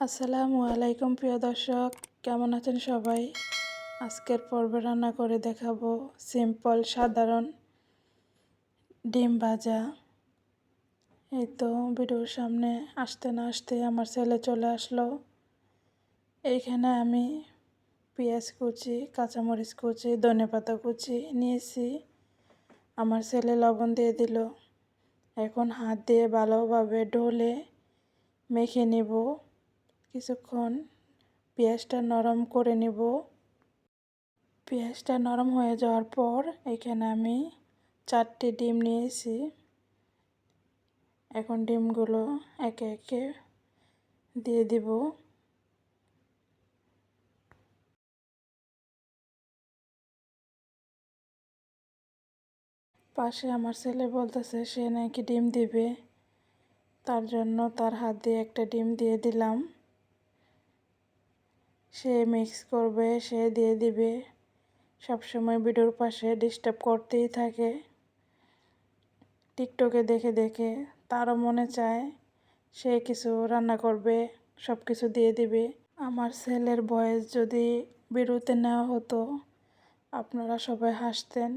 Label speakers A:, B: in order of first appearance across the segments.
A: আসসালামু আলাইকুম, প্রিয় দর্শক। কেমন আছেন সবাই? আজকের পর্বে রান্না করে দেখাবো সিম্পল সাধারণ ডিম ভাজা। এই তো ভিডিওর সামনে আসতে না আসতে আমার ছেলে চলে আসলো। এইখানে আমি পেঁয়াজ কুচি, কাঁচামরিচ কুচি ধনে পাতা কুচি নিয়েছি। আমার ছেলে লবণ দিয়ে দিল। এখন হাত দিয়ে ভালোভাবে ডলে মেখে নেব। কিছুক্ষণ পেঁয়াজটা নরম করে নেব। পেঁয়াজটা নরম হয়ে যাওয়ার পর এখানে আমি চারটি ডিম নিয়েছি। এখন ডিমগুলো একে একে দিয়ে দিব। পাশে আমার ছেলে বলতেছে, সে নাকি ডিম দিবে। তার জন্য তার হাত দিয়ে একটা ডিম দিয়ে দিলাম। সে মিক্স করবে, সে দিয়ে দিবে। সবসময় ভিডিওর পাশে ডিস্টার্ব করতেই থাকে। টিকটকে দেখে দেখে তারও মনে চায়, সে কিছু রান্না করবে সব কিছু দিয়ে দিবে। আমার ছেলের বয়স যদি বিরুতে নেওয়া হতো, আপনারা সবাই হাসতেন।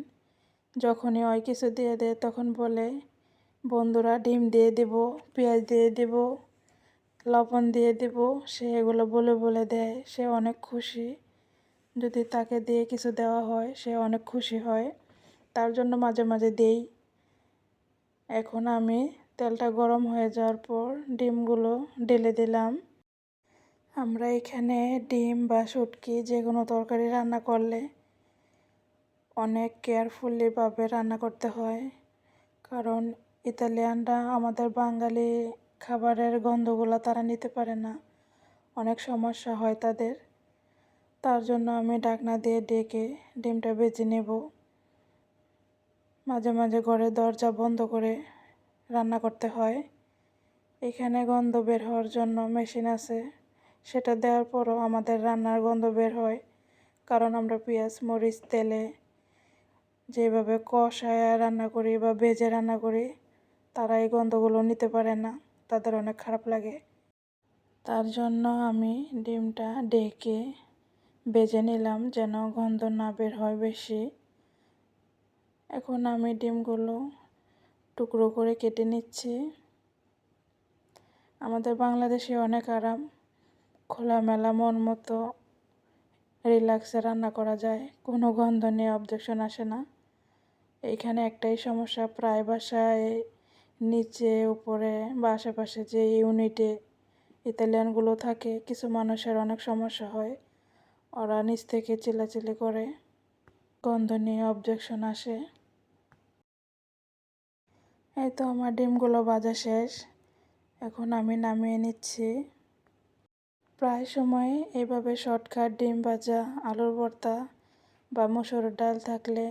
A: যখনই ওই কিছু দিয়ে দেয়, তখন বলে, বন্ধুরা, ডিম দিয়ে দেব, পেঁয়াজ দিয়ে দেব লবণ দিয়ে দেব, সে এগুলো বলে বলে দেয়, সে অনেক খুশি। যদি তাকে দিয়ে কিছু দেওয়া হয়, সে অনেক খুশি হয়। তার জন্য মাঝে মাঝে দেই। এখন আমি তেলটা গরম হয়ে যাওয়ার পর ডিমগুলো ঢেলে দিলাম। আমরা এখানে ডিম বা শুটকি যে কোনো তরকারি রান্না করলে অনেক কেয়ারফুলিভাবে রান্না করতে হয়। কারণ ইতালিয়ানরা আমাদের বাঙালি খাবারের গন্ধগুলো তারা নিতে পারে না। অনেক সমস্যা হয় তাদের। তার জন্য আমি ডাকনা দিয়ে ডেকে ডিমটা বেজে নেব। মাঝে মাঝে ঘরের দরজা বন্ধ করে রান্না করতে হয়। এখানে গন্ধ বের হওয়ার জন্য মেশিন আছে। সেটা দেওয়ার পরও আমাদের রান্নার গন্ধ বের হয়। কারণ আমরা পেঁয়াজ, মরিচ, তেলে যেভাবে কষায় রান্না করি বা বেজে রান্না করি, তারা এই গন্ধগুলো নিতে পারে না। তাদের অনেক খারাপ লাগে। তার জন্য আমি ডিমটা ডেকে বেজে নিলাম যেন গন্ধ না বের হয় বেশি। এখন আমি ডিমগুলো টুকরো করে কেটে নিচ্ছি। আমাদের বাংলাদেশে অনেক আরাম, খোলামেলা, মন মতো, রিল্যাক্সে রান্না করা যায়। কোনো গন্ধ নিয়ে অবজেকশন আসে না। এইখানে একটাই সমস্যা, প্রায় বাসায় নিচে, উপরে বা আশেপাশে যে ইউনিটে ইতালিয়ানগুলো থাকে, কিছু মানুষের অনেক সমস্যা হয়। ওরা নিচ থেকে চিল্লাচিল্লি করে, গন্ধ নিয়ে অবজেকশন আসে। এই তো আমার ডিমগুলো ভাজা শেষ। এখন আমি নামিয়ে নিচ্ছি। প্রায় সময় এইভাবে শর্টকাট ডিম ভাজা, আলুর ভর্তা বা মসুর ডাল থাকলে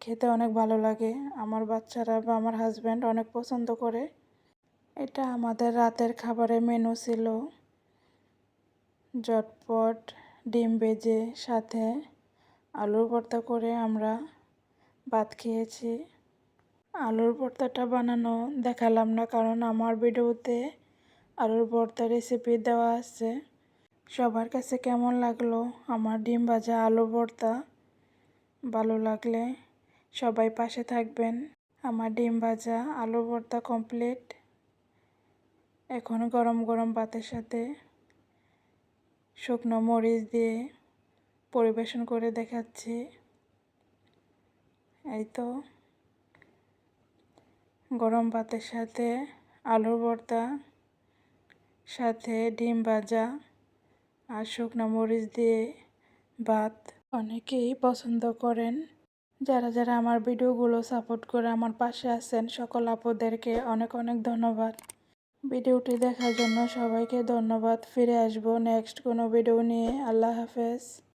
A: খেতে অনেক ভালো লাগে। আমার বাচ্চারা বা আমার হাজব্যান্ড অনেক পছন্দ করে। এটা আমাদের রাতের খাবারের মেনু ছিল। জটপট, ডিম বেজে সাথে আলুর ভর্তা করে আমরা ভাত খেয়েছি। আলুর ভর্তাটা বানানো দেখালাম না, কারণ আমার ভিডিওতে আলুর ভর্তা রেসিপি দেওয়া আছে। সবার কাছে কেমন লাগল? আমার ডিম ভাজা আলু ভর্তা ভালো লাগলে সবাই পাশে থাকবেন। আমার ডিম ভাজা, আলু ভর্তা কমপ্লিট এখন গরম গরম ভাতের সাথে শুকনো মরিচ দিয়ে পরিবেশন করে দেখাচ্ছি। এই তো। গরম ভাতের সাথে আলুর ভর্তা, সাথে ডিম ভাজা আর শুকনো মরিচ দিয়ে ভাত। অনেকেই পছন্দ করেন যারা যারা আমার ভিডিওগুলো সাপোর্ট করে আমার পাশে আছেন, সকল আপদেরকে অনেক অনেক ধন্যবাদ। ভিডিওটি দেখার জন্য সবাইকে ধন্যবাদ। ফিরে আসব নেক্সট কোনো ভিডিও নিয়ে। আল্লাহ হাফেজ।